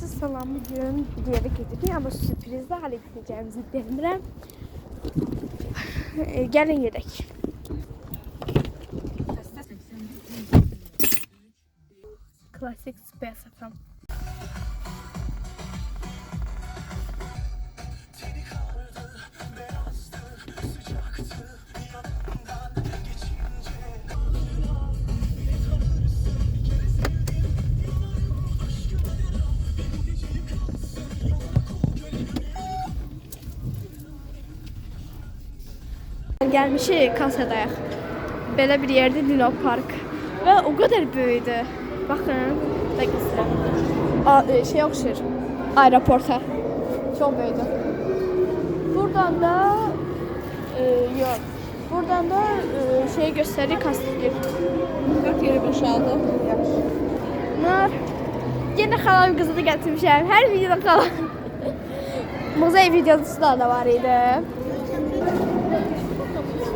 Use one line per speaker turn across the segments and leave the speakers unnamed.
Siz salam bugün bir yere gedirik ama sürprizle halledeceğimizi demirəm. E, gəlin gedək. Klasik super safran. Gəlmişik kasadayıq. Belə bir yerdə Lino Park. Və o qədər böyükdür. Baxın, da göstərəm. E, şey oxşur. Aeroporta. Çox böyükdür. Buradan da e, yox. Buradan da e, şey göstərir kastir.
Dört yeri boşaldı.
Nur. Yine xalam qızını gətirmişəm. Hər videoda xalam. Muzey videosu da var idi.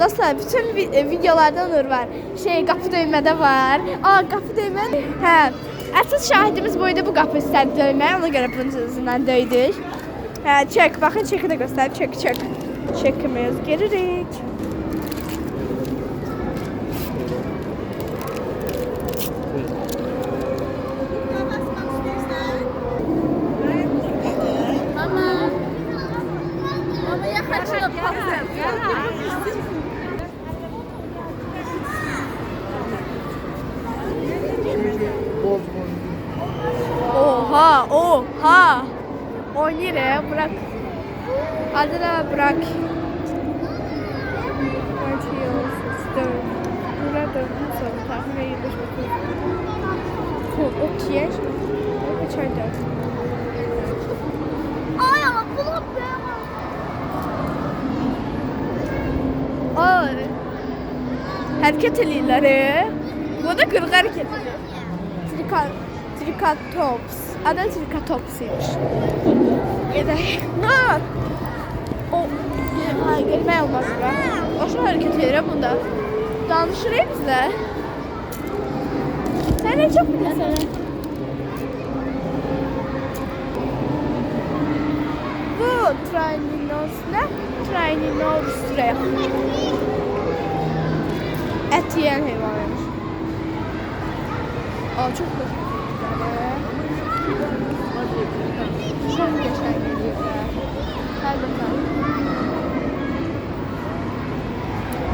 Dostlar bütün vi- e, videolarda Nur var. Şey qapı döymədə var. Aa qapı döymə. Hə. Əsas şahidimiz bu idi bu qapı istədi döyməyə. Ona görə bunun üzündən döydük. Hə, çək. Baxın çeki də göstərib. Çek, çek. Çekimiz giririk.
Mama. Mama я хочу
Oha, Oha. O nereye? Bırak. Adına bırak. Burada sonra tahmin edilmiş Bu ot yer. Ve çay dön.
Ay ama kulak
Aa. Hareket ediyorlar. Bu da kırık hareket ediyor. Trika, trikatops. Adı trikatopsiymiş. Gidelim. O ha, gelmeye olmaz bura. O şu hareket ediyor bunda. Danışırım bizle. Sen ne çok biliyorsun. Bu? Trininos Rex. Et yiyen hayvanmış. Aa çok lezzetli. Şöyle geçer geliyor. Hadi bakalım.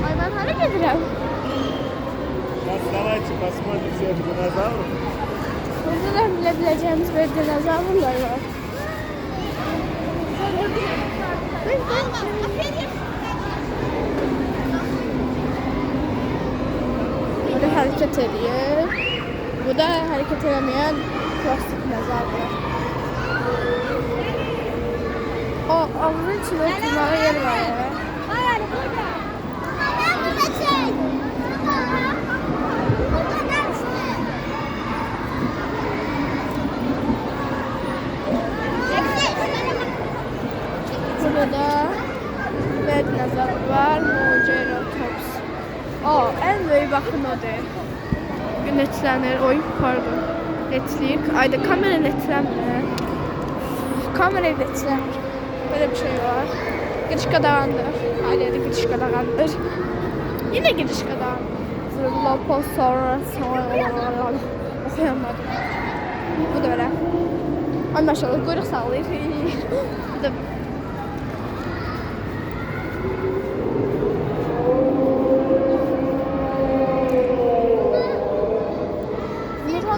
Ay ben hareket ederim.
Basmalacı, basmalacı şey dinozor
mu? Buradan bilebileceğimiz bir dinozorlar var. Ben, ben şimdi... Bu da hareket edemeyen plastik mezarlar. O avlunun içinde oturmalı yer var ya.
Burada.
Ve dinozor var. Moceratops. O en büyük bakın o değil. Netlenir. Oy pardon. Netlik. Ayda kamera netlenmiyor. Kamera netlenir. Böyle bir şey var. Giriş kadağındır. Da giriş kadağındır. Yine giriş kadağın. Zırloposaurus. Okuyamadım. Bu da öyle. Ay maşallah kuyruk sallıyor. Bu da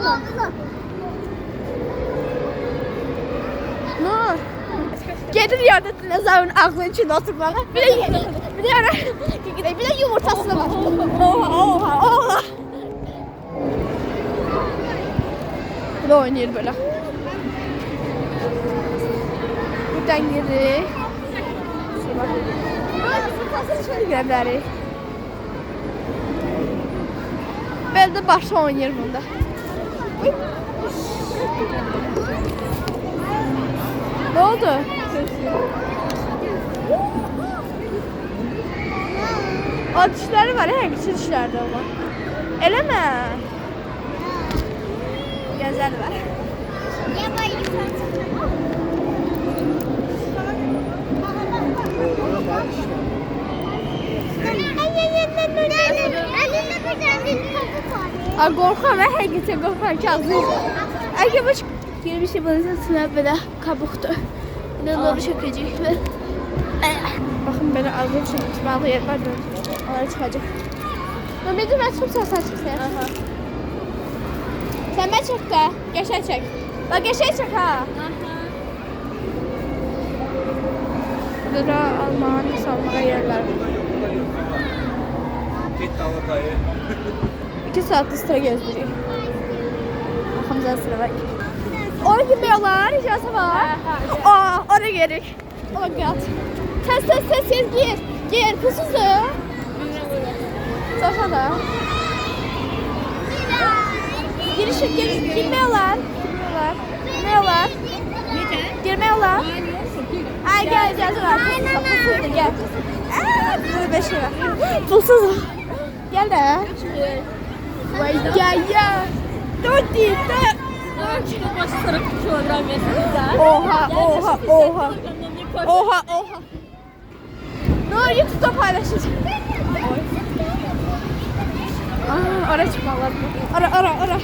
Nurhan'ım. Nur. Gelir yerde dinozorun ağzının içinde oturmalı. Bir de bir de ara, bir de yumurtası var. Oha oha oha. Bu da oynuyor böyle. Buradan geri. Şöyle girebiliriz. Ben de başta oynuyor bunda. Uy. Ne oldu? Atışları var he, güçlü şey dişlerde ama. Öyle mi? Güzel var. A qorxam, hə həqiqətən qorxam ki, ağzınızda. Əgər baş yeni bir şey bulursa, sınavda qabıqdır. İndi doğru çəkəcək və baxın belə ağzı çəkməli yer var. Çıxacaq. Ben bir de ben çok sen çıksın. Sen ben çek de. Geçer çek. Bak geçer çek ha. Burada Alman salmağa yerler. İki saattir sıra gezdiriyor. Hamza sıra bak. Oraya gidiyorlar. İcazı var. Aa, oraya gerek. Oh my god. Tez tez tez tez gir. Gir. Pusuzu. Safa da. Giriş gir, girmiyorlar. Girmiyorlar. Girmiyorlar. Girmiyorlar. Ha gel gel dur. Pulsuz pulsuz gel. Burada beş var. Pulsuz. Gel de. Vay ya ya. Dur değil de.
Başı sarı kilogram yesin
Oha oha oha. Oha oha. Nur YouTube'da paylaşacağım. Aa, oraya çıkmalar. Ara ara ara.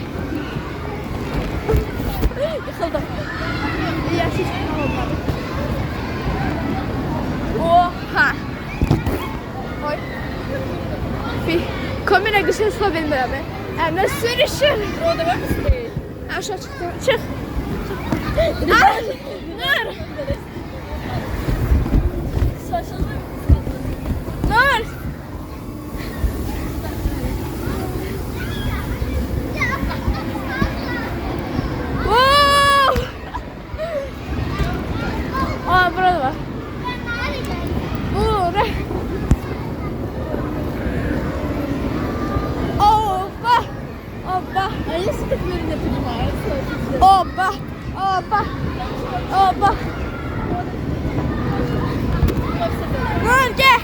Yıkıldım. Yaşlı çıkma olmadı. Oha. Oy. Bir komine güzel su bilmiyorum ben. Ama sürüşüm.
O da ben misin?
Aşağı çıktı. Çık. Ay, Nur.
Şaşırdım.
Nur. Wow. Aa burada var. Burada. Oba. Oba.
Ay sıkıntıların yapacağım ha.
Oba. Oba. Oba. Nur gel.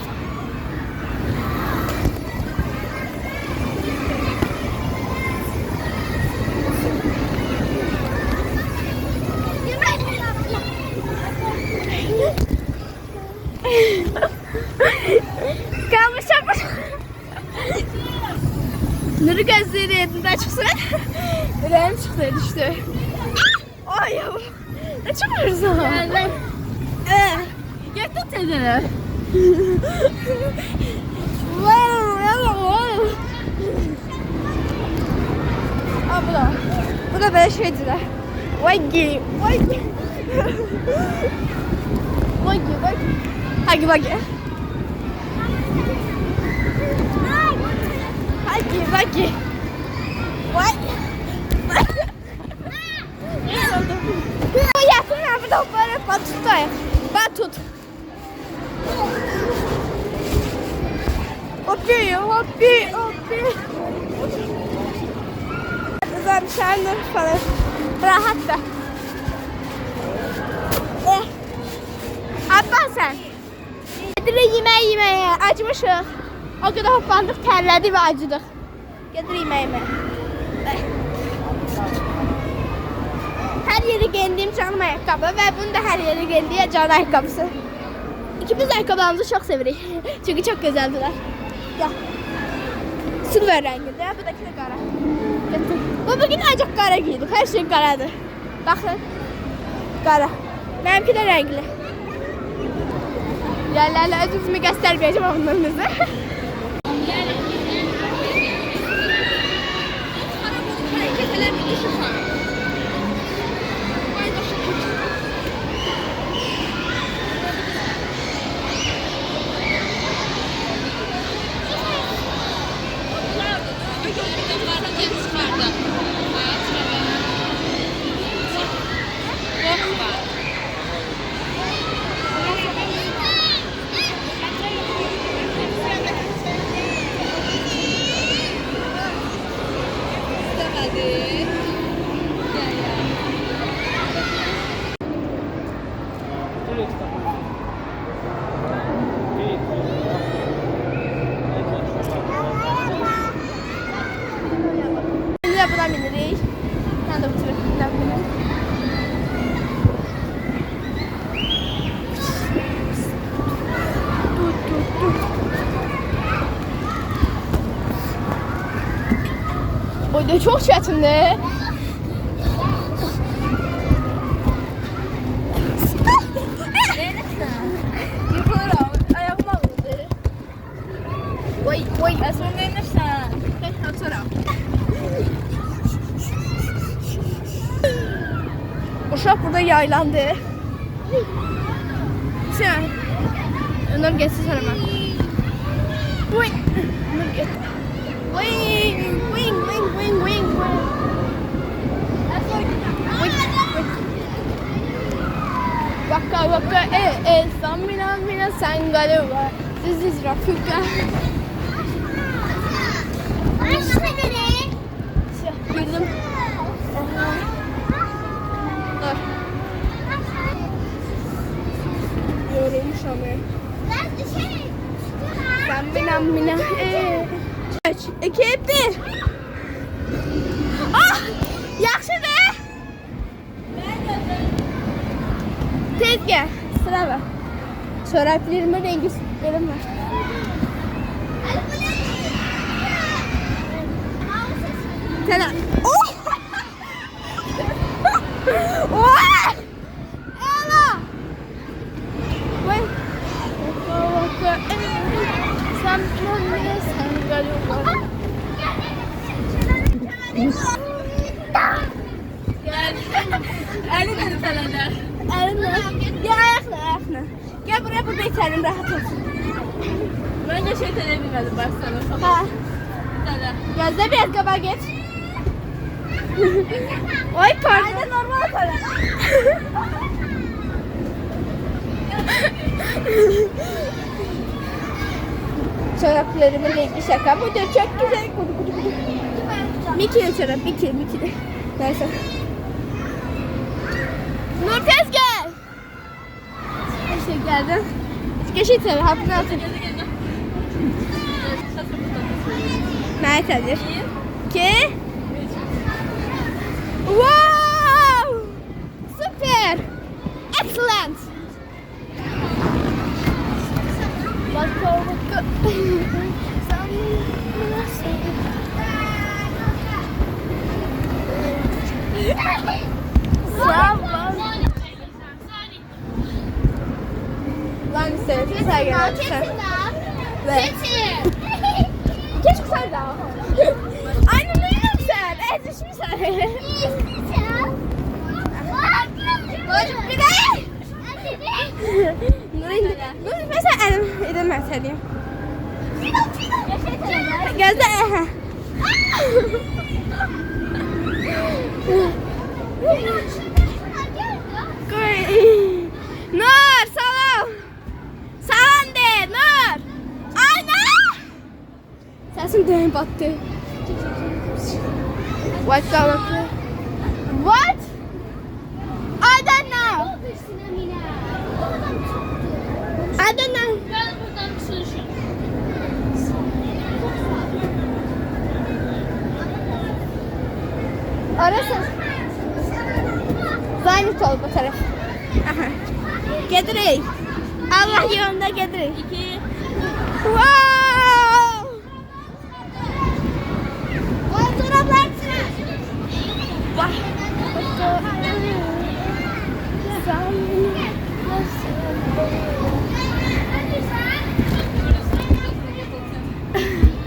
Kalmış yapmış. Nuri gözleri çıksın. Yüreğim çıktı düştü. Ay yavrum. Ne çıkıyoruz ama?
Geldim.
Ee,
Gel tut tezene.
Aa bu da. Bu da böyle şeydiler. Vay gi. Vay gi. Vay gi. Vay gi. Abi de böyle batut Batut. Hoppi, hoppi, hoppi. Güzel bir şeyler falan. Rahat da. Eh. Abba sen. Gedirik yemək yeməyə. Acmışıq. O qədər hoplandıq, tərlədik və acıdıq. Gedirik yemək yeməyə. Eh. Her yeri giyindiğim canım ayakkabı ve bunu da her yeri giyindiği can ayakkabısı. İkimiz ayakkabılarımızı çok severiz. Çünkü çok güzeldiler. Ya. Silver renginde. Bu da de kara. Bu bugün ancak kara giydik. Her şey karadır. Bakın. Kara. Benimki de renkli. Yerlerle özümüzü göstermeyeceğim onlarınızı. Şimdi de buna biniriz. Ben de bu tarafından biniriz. Dur, dur, De çok çətindir. Yıkılıram. Ayağım ağrıdı. Vay vay. Əsmə neynirsən? Tek atıram. Uşaq burada yaylandı. Sen. Önder geçsin sana ben. Wing. Wing. Waka waka e e samina mina sangaluwa. This is Rafuka. Girdim. Dur. Yorulmuşam ya. Samina mina e. 3, 2, 1. Ah! Yaxşıdır. Tez gel. Sıra var. Çoraplarımın rengi benim var. Sen Oh! Oh! Ela! Wait. Sen sen galiba. Elini de falan Elini. Gel ayakla ayakla. Gel buraya burada itelim rahat olsun.
Ben de şey telebilmedim başsana.
Ha. Gözde biraz kaba geç. Oy pardon. Aynen normal para. Çoraplarımın rengi şaka. Bu da çok güzel. Kudu kudu kudu. Mickey çorap. Mickey Mickey. Neyse. Nur tez gel. İşte geldim. Geçin tabii. Hapını atın. Nerededir? İki. Wow! İşte sen gel. Ve keşke sen daha. Aynen öyle sen. Ezişmişsen. Bir de. Nuri, Nuri mesela elim, elim mesela. Gözde. Nur, salam. Salam de, Nur. Ay, Nur. De battı. What the What? I don't know. I don't know. Orası. Zaynut ol bu taraf. Aha. Gedirey. Allah yolunda gedirey.
İki.
Wow! Vay çoraplar. Vay.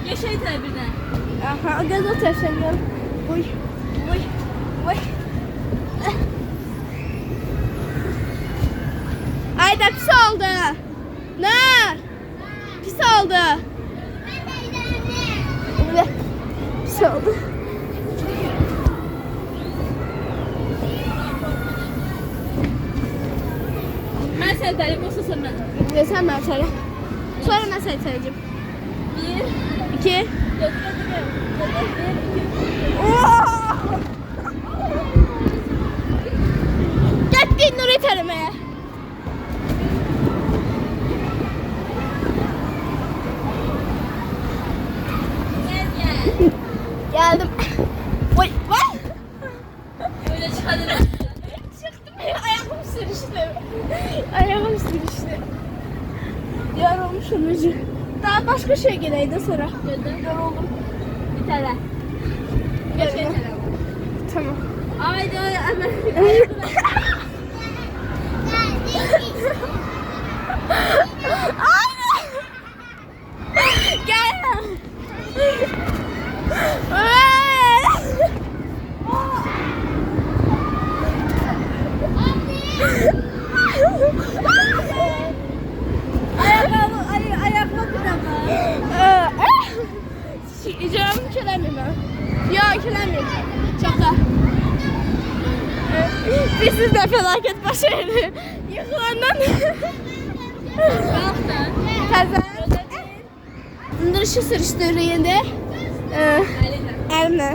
Ya şey telebirden.
Aha, göz otursun. Uy, uy, uy. Ay da pis oldu. Ne? Pis oldu. Öyle. Pis oldu.
Ben sen telefon sen ben.
Ve sen ben söyle. Sonra ben sana söyleyeceğim.
Bir.
İki. Gel bir Nuri.
Gel gel.
Geldim. Oy, vay.
Böyle çıkardım.
Çıktım ayağım sürüştü. Ayağım sürüştü. Yorulmuşum Ece. Daha başka şey geleydi sonra.
Gördün.
Yoruldum.
Bir tane.
Şey tələb.
Tamam.
Haydi hemen.
Gel.
Ayakkabı, ay, ayakkabı da var.
İcram kiləmiyim mən. Ya kiləmiyim. Çaka. Bir sizdə fəlakət baş verdi. Yıxılandan.
Qalxdın.
Təzə. Bunları şu sürüştürür indi.
Əlinə.